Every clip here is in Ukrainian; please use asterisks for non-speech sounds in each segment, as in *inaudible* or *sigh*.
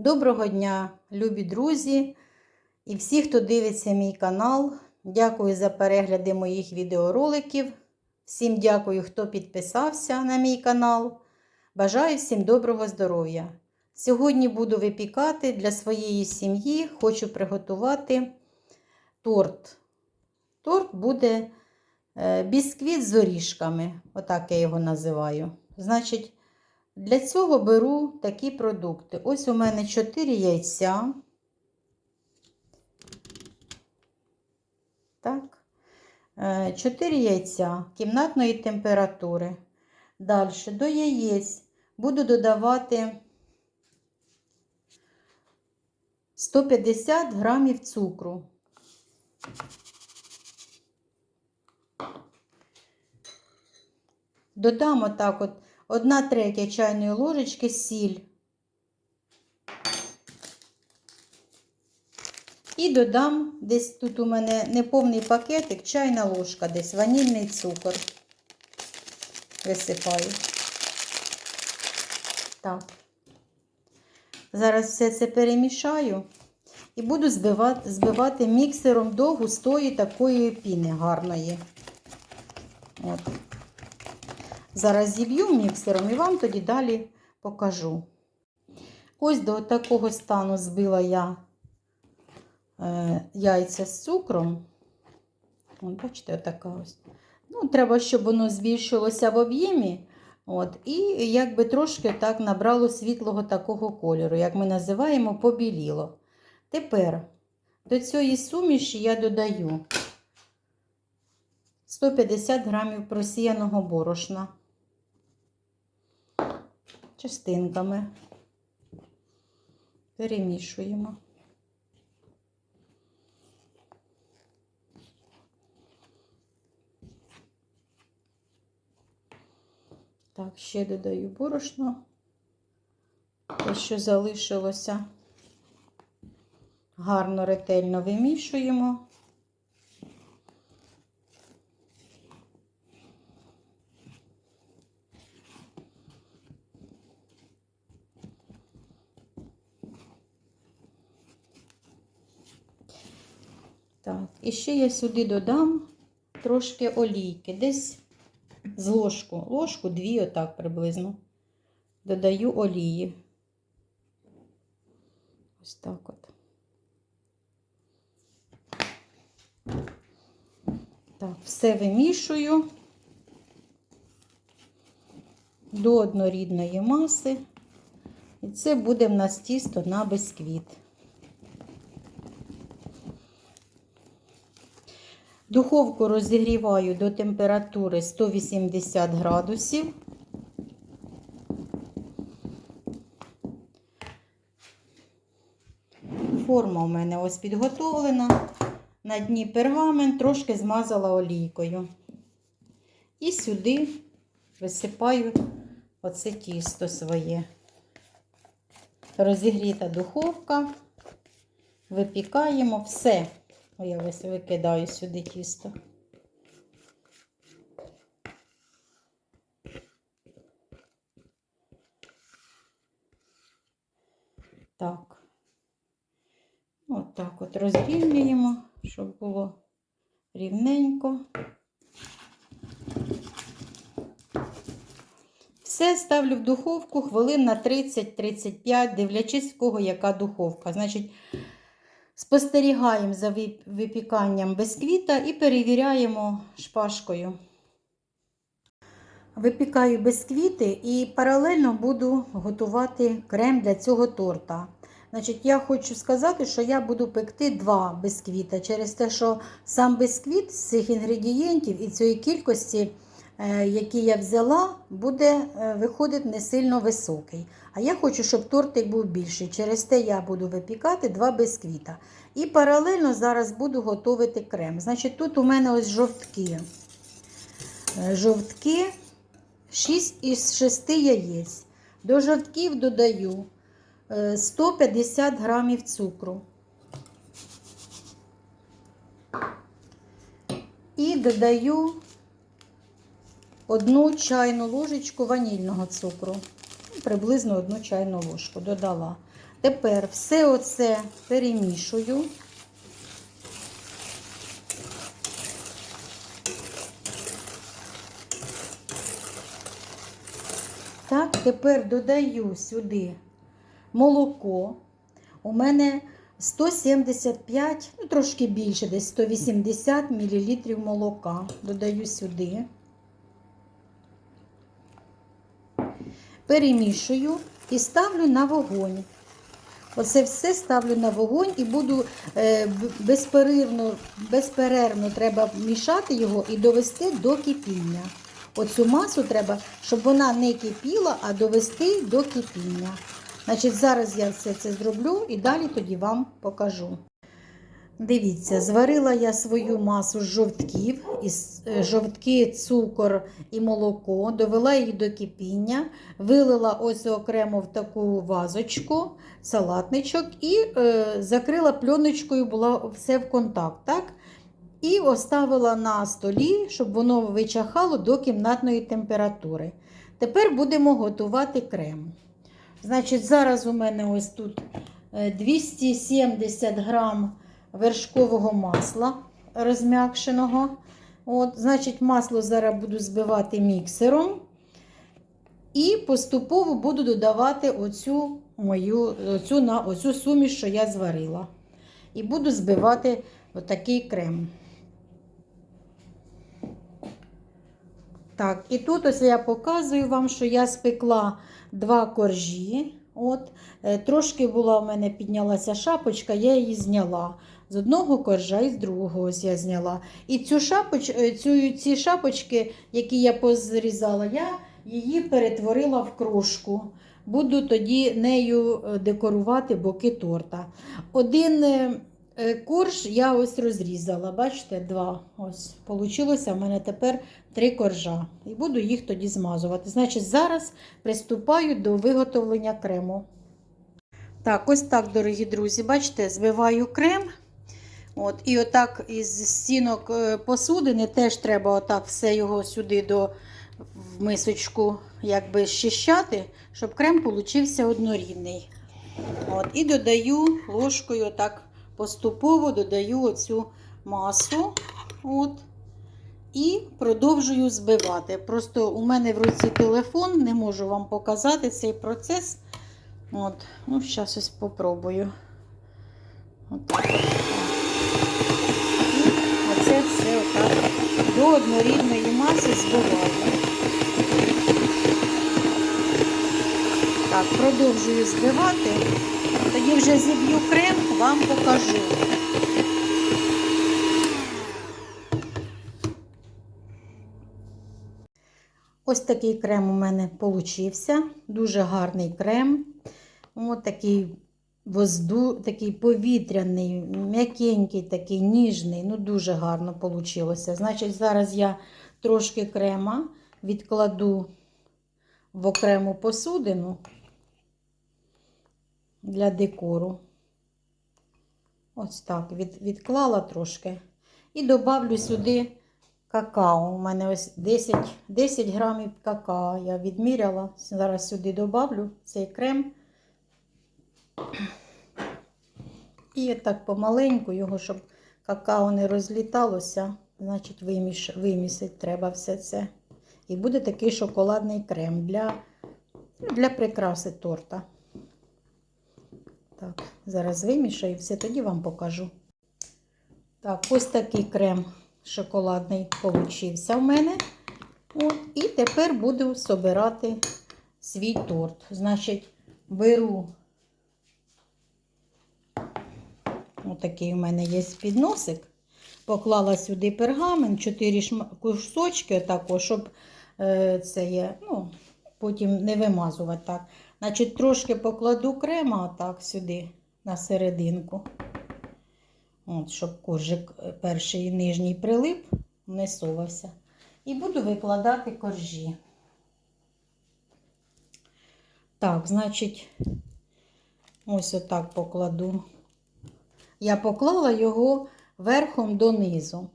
Доброго дня, любі друзі і всі, хто дивиться мій канал. Дякую за перегляди моїх відеороликів. Всім дякую, хто підписався на мій канал. Бажаю всім доброго здоров'я. Сьогодні буду випікати для своєї сім'ї, хочу приготувати торт. Торт буде е, бісквіт з орішками, отак я його називаю. Значить, для цього беру такі продукти. Ось у мене 4 яйця. Так. 4 яйця кімнатної температури. Далі до яєць буду додавати 150 грамів цукру. Додам отак от 1 третя чайної ложечки сіль. І додам десь тут у мене неповний пакетик, чайна ложка, десь ванільний цукор. Висипаю. Так. Зараз все це перемішаю і буду збивати, збивати міксером до густої такої піни гарної. От. Зараз зіб'ю міксером і вам тоді далі покажу. Ось до такого стану збила я е, яйця з цукром. От, бачите, отака ось. Ну, Треба, щоб воно збільшилося в об'ємі. От, І якби трошки так набрало світлого такого кольору, як ми називаємо, побіліло. Тепер до цієї суміші я додаю 150 грамів просіяного борошна частинками. Перемішуємо. Так, ще додаю борошно, те, що залишилося. Гарно ретельно вимішуємо. Так, і ще я сюди додам трошки олійки, десь з ложку, ложку дві, отак приблизно. Додаю олії. Ось так от. Так, все вимішую до однорідної маси. І це буде в нас тісто на бисквіт. Духовку розігріваю до температури 180 градусів. Форма у мене ось підготовлена. На дні пергамент трошки змазала олійкою. І сюди висипаю оце тісто своє. Розігріта духовка, випікаємо все. Я ось викидаю сюди тісто. Так. От так от розрівнюємо, щоб було рівненько. Все ставлю в духовку хвилин на 30-35, дивлячись, в кого яка духовка. Значить, Спостерігаємо за випіканням бисквіта і перевіряємо шпажкою. Випікаю бисквіти і паралельно буду готувати крем для цього торта. Значить, Я хочу сказати, що я буду пекти два бисквіта через те, що сам бисквіт з цих інгредієнтів і цієї кількості, які я взяла, буде виходити не сильно високий. А я хочу, щоб тортик був більший. Через те я буду випікати два бисквіта. І паралельно зараз буду готувати крем. Значить, тут у мене ось жовтки. Жовтки 6 із 6 яєць. До жовтків додаю 150 грамів цукру. І додаю одну чайну ложечку ванільного цукру. приблизно одну чайну ложку додала. Тепер все оце перемішую. Так, тепер додаю сюди молоко. У мене 175, ну трошки більше, десь 180 мл молока. Додаю сюди. Перемішую і ставлю на вогонь. Оце все ставлю на вогонь і буду е, безперервно, безперервно треба мішати його і довести до кипіння. Оцю масу треба, щоб вона не кипіла, а довести до кипіння. Значить, зараз я все це зроблю і далі тоді вам покажу. Дивіться, зварила я свою масу з жовтків, із е, жовтки, цукор і молоко, довела їх до кипіння, вилила ось окремо в таку вазочку, салатничок і е, закрила пленочкою, була все в контакт. так? І оставила на столі, щоб воно вичахало до кімнатної температури. Тепер будемо готувати крем. Значить, зараз у мене ось тут е, 270 грам вершкового масла розм'якшеного. От, значить, масло зараз буду збивати міксером. І поступово буду додавати оцю мою оцю, на, оцю суміш, що я зварила. І буду збивати отакий крем. Так, і тут ось я показую вам, що я спекла два коржі. От, е, Трошки була в мене піднялася шапочка, я її зняла. З одного коржа і з другого ось я зняла. І цю шапоч, е, цю, ці шапочки, які я позрізала, я її перетворила в крошку. Буду тоді нею е, декорувати боки торта. Один е, корж я ось розрізала. Бачите, два. Ось получилося в мене тепер три коржа. І буду їх тоді змазувати. Значить, зараз приступаю до виготовлення крему. Так, ось так, дорогі друзі, бачите, збиваю крем. От, і отак із стінок е, посудини теж треба отак все його сюди до в мисочку якби щищати, щоб крем получився однорідний. От, і додаю ложкою отак поступово додаю оцю масу. От, і продовжую збивати. Просто у мене в руці телефон, не можу вам показати цей процес. От, ну, зараз ось попробую. Отак. Все отак до однорідної маси збиваю. Так, продовжую збивати. Тоді вже зіб'ю крем, вам покажу. Ось такий крем у мене получився. Дуже гарний крем. Ось такий возду, такий повітряний, м'якенький, такий ніжний. Ну, дуже гарно вийшло. Значить, зараз я трошки крема відкладу в окрему посудину для декору. Ось так, від, відклала трошки. І добавлю сюди какао. У мене ось 10, 10 грамів какао я відміряла. Зараз сюди добавлю цей крем. І так помаленьку його, щоб какао не розліталося, значить виміш, вимісити треба все це. І буде такий шоколадний крем для, для прикраси торта. Так, зараз вимішаю, все тоді вам покажу. Так, ось такий крем шоколадний получився в мене. От, і тепер буду собирати свій торт. Значить, беру отакий у мене є підносик. Поклала сюди пергамент, 4 кусочки, отако, щоб е, це є, ну, потім не вимазувати так. Значить, трошки покладу крема отак сюди на серединку. От, щоб коржик е, перший і нижній прилип, не совався. І буду викладати коржі. Так, значить, ось отак покладу. Я поклала його верхом донизу.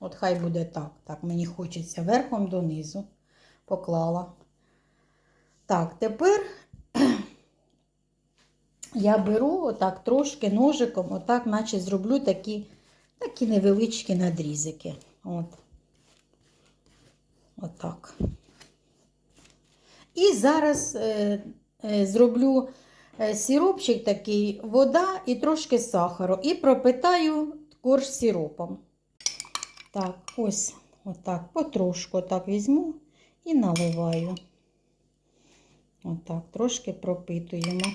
От хай буде так. Так, мені хочеться верхом донизу. Поклала. Так, тепер *clears throat* я беру отак трошки ножиком, отак, наче зроблю такі, такі невеличкі надрізики. От. Отак. І зараз е, е, зроблю е, сиропчик такий, вода і трошки сахару. І пропитаю корж сиропом. Так, ось отак, потрошку отак візьму і наливаю. Отак, трошки пропитуємо.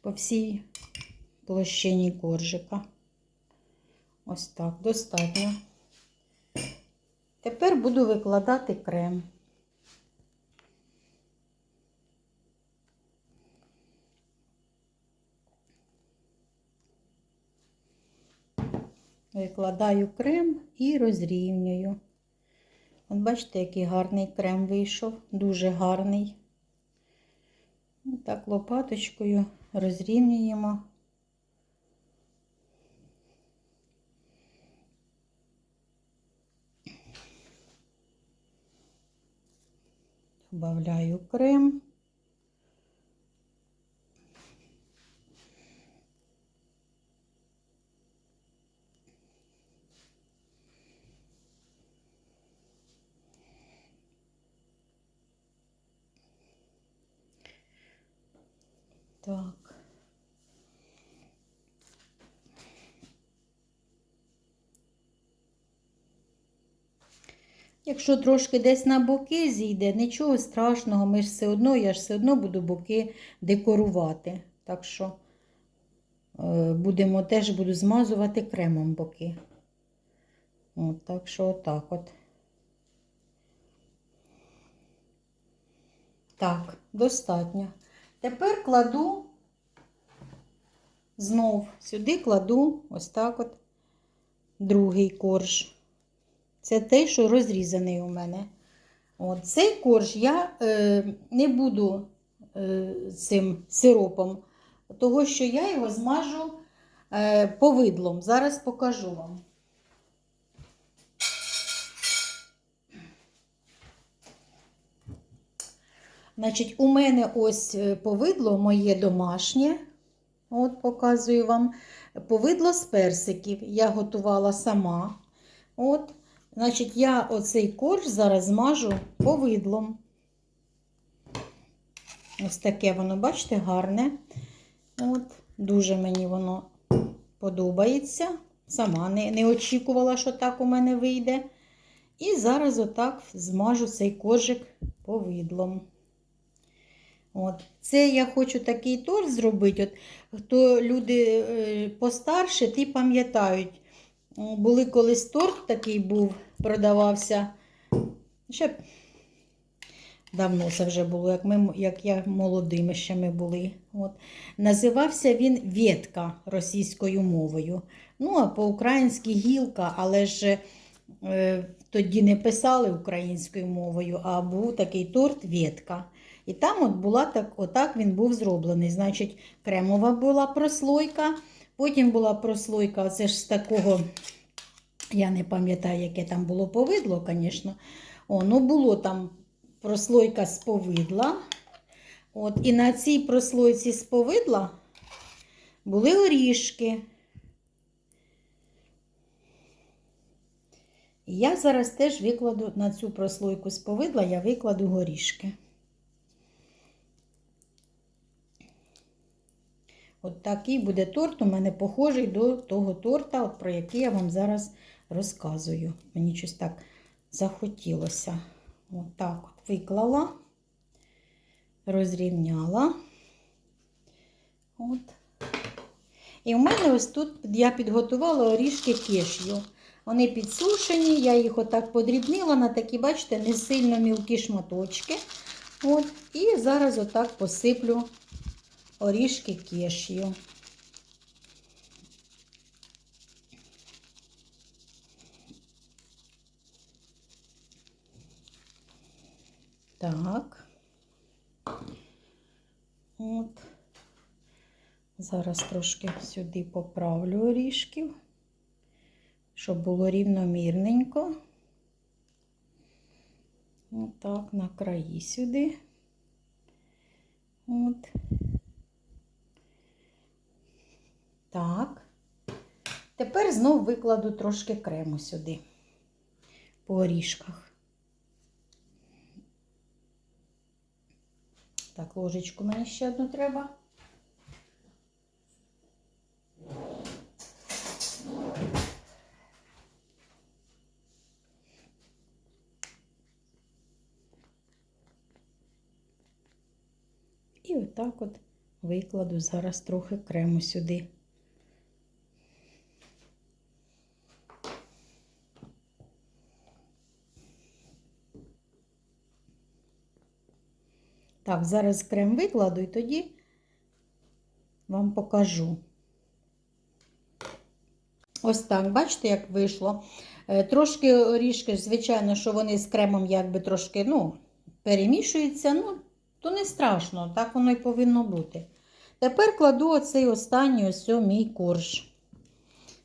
По всій площині коржика. Ось так, достатньо. Тепер буду викладати крем. Викладаю крем і розрівнюю. От бачите, який гарний крем вийшов, дуже гарний. Так, лопаточкою розрівнюємо. Добавляю крем. Так. Якщо трошки десь на боки зійде, нічого страшного, ми ж все одно, я ж все одно буду боки декорувати. Так що е, будемо теж буду змазувати кремом боки. От, так що отак от. Так, достатньо. Тепер кладу знов сюди кладу ось так от другий корж. Це той, що розрізаний у мене. От, цей корж я е, не буду е, цим сиропом, того що я його змажу е, повидлом. Зараз покажу вам. Значить, у мене ось е, повидло моє домашнє. От показую вам повидло з персиків. Я готувала сама. От, значить, я оцей корж зараз змажу повидлом. Ось таке воно, бачите, гарне. От, Дуже мені воно подобається. Сама не, не очікувала, що так у мене вийде. І зараз отак змажу цей коржик повидлом. От. Це я хочу такий торт зробити. От, Хто люди е, постарше, ті пам'ятають. Були колись торт такий був, продавався. Ще давно це вже було, як ми, як я молодими ще ми були. От. Називався він Ветка російською мовою. Ну, а по-українськи гілка, але ж е, тоді не писали українською мовою, а був такий торт Ветка. І там от була так, отак він був зроблений. Значить, кремова була прослойка, потім була прослойка, це ж з такого, я не пам'ятаю, яке там було повидло, звісно. О, ну було там прослойка з повидла. От, І на цій прослойці з повидла були орішки. І я зараз теж викладу на цю прослойку з повидла, я викладу горішки. От такий буде торт, у мене похожий до того торта, про який я вам зараз розказую. Мені щось так захотілося. От от виклала, розрівняла. От. І в мене ось тут я підготувала орішки кешю. Вони підсушені, я їх отак подрібнила на такі, бачите, не сильно мілкі шматочки. От. І зараз отак посиплю орішки кешю. Так. От. Зараз трошки сюди поправлю орішків, щоб було рівномірненько. Отак, на краї сюди. От. Так. Тепер знов викладу трошки крему сюди по орішках. Так, ложечку мені ще одну треба. І отак от викладу зараз трохи крему сюди. Так, зараз крем викладу і тоді вам покажу. Ось так, бачите, як вийшло. Е, Трошки орішки, звичайно, що вони з кремом якби трошки ну, перемішуються, ну, то не страшно, так воно і повинно бути. Тепер кладу оцей останній ось мій корж.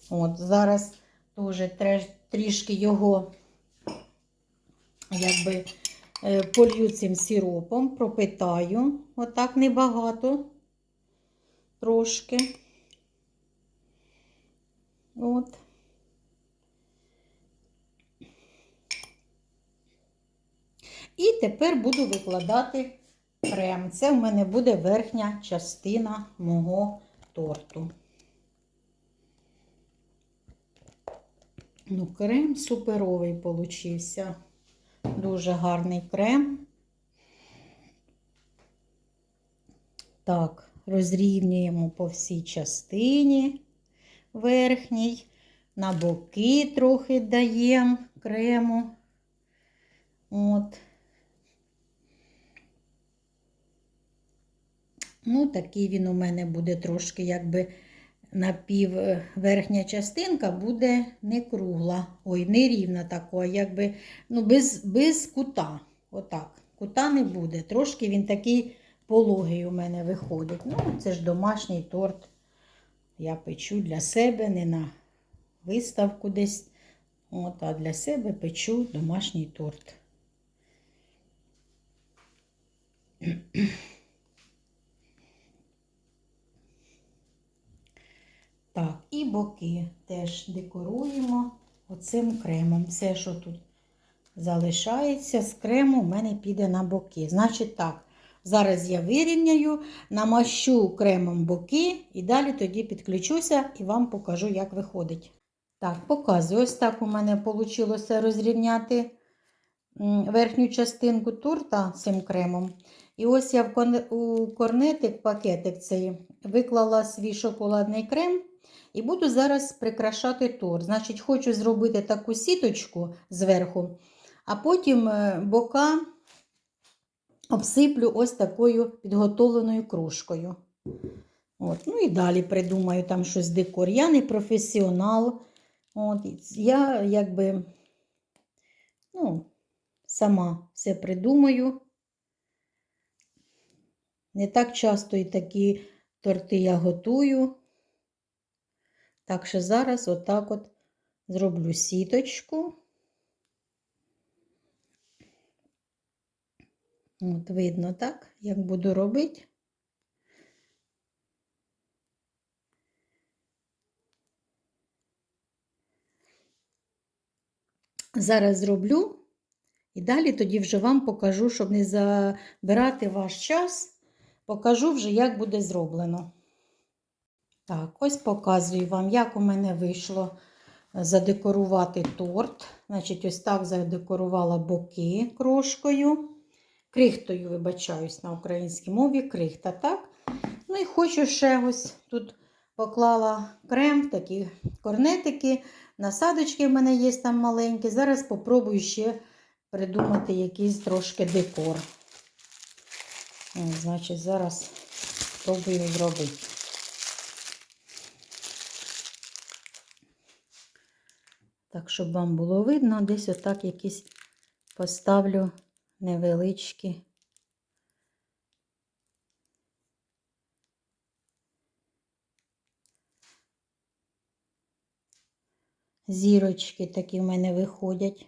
От, зараз теж трішки його якби полью цим сиропом, пропитаю. Отак небагато. Трошки. От. І тепер буду викладати крем. Це в мене буде верхня частина мого торту. Ну, крем суперовий получився. Дуже гарний крем. Так, розрівнюємо по всій частині верхній, на боки трохи даємо крему. От. Ну, такий він у мене буде трошки, якби напів е, частинка буде не кругла, ой, не рівна такова, якби, ну, без, без кута. Отак. Кута не буде. Трошки він такий пологий у мене виходить. Ну, це ж домашній торт. Я печу для себе, не на виставку десь. От, а для себе печу домашній торт. Так, і боки теж декоруємо оцим кремом. Все, що тут залишається з крему, в мене піде на боки. Значить так, зараз я вирівняю, намащу кремом боки і далі тоді підключуся і вам покажу, як виходить. Так, показую. Ось так у мене вийшло розрівняти верхню частинку торта цим кремом. І ось я в у корнетик, пакетик цей, виклала свій шоколадний крем. І буду зараз прикрашати торт. Значить, хочу зробити таку сіточку зверху, а потім е, бока обсиплю ось такою підготовленою кружкою. От. Ну і далі придумаю там щось декор. Я не професіонал. От. Я якби ну, сама все придумаю. Не так часто і такі торти я готую. Так що зараз отак от зроблю сіточку. От видно, так, як буду робити. Зараз зроблю і далі тоді вже вам покажу, щоб не забирати ваш час, покажу вже, як буде зроблено. Так, ось показую вам, як у мене вийшло задекорувати торт. Значить, ось так задекорувала боки крошкою. Крихтою, вибачаюсь, на українській мові, крихта, так? Ну і хочу ще ось тут поклала крем, такі корнетики, насадочки в мене є там маленькі. Зараз попробую ще придумати якийсь трошки декор. Значить, зараз спробую зробити. Так, щоб вам було видно, десь отак якісь поставлю невеличкі. Зірочки такі в мене виходять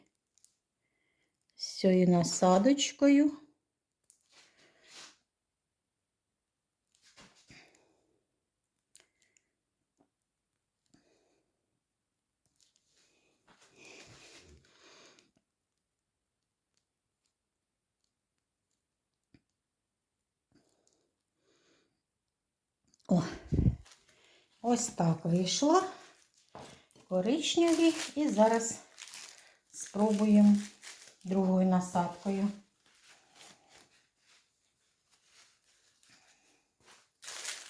з цією насадочкою. О, ось так вийшло. Коричневі. І зараз спробуємо другою насадкою.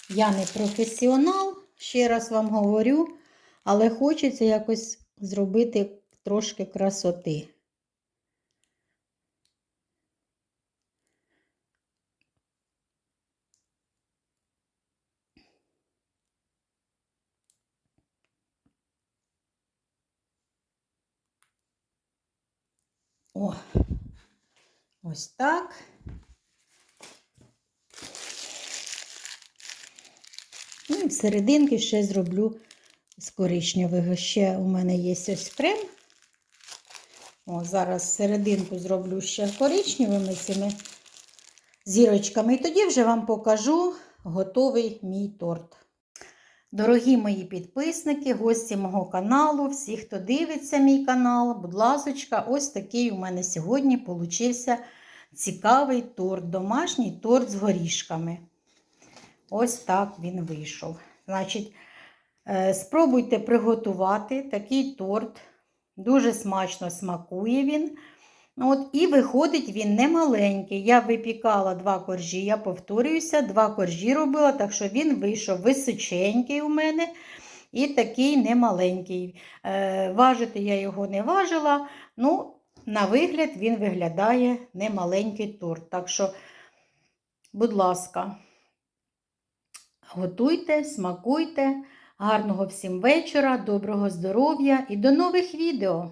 Я не професіонал, ще раз вам говорю, але хочеться якось зробити трошки красоти. О, ось так. Ну і серединки ще зроблю з коричневого. Ще у мене є ось крем. О, зараз серединку зроблю ще коричневими цими зірочками. І тоді вже вам покажу готовий мій торт. Дорогі мої підписники, гості мого каналу, всі, хто дивиться мій канал, будь ласочка, ось такий у мене сьогодні получився цікавий торт, домашній торт з горішками. Ось так він вийшов. Значить, е, спробуйте приготувати такий торт. Дуже смачно смакує він. От, І виходить він не маленький. Я випікала два коржі, я повторююся, два коржі робила, так що він вийшов височенький у мене і такий немаленький. Е, Важити я його не важила. ну, На вигляд він виглядає немаленький торт. Так що, будь ласка, готуйте, смакуйте. Гарного всім вечора, доброго здоров'я і до нових відео!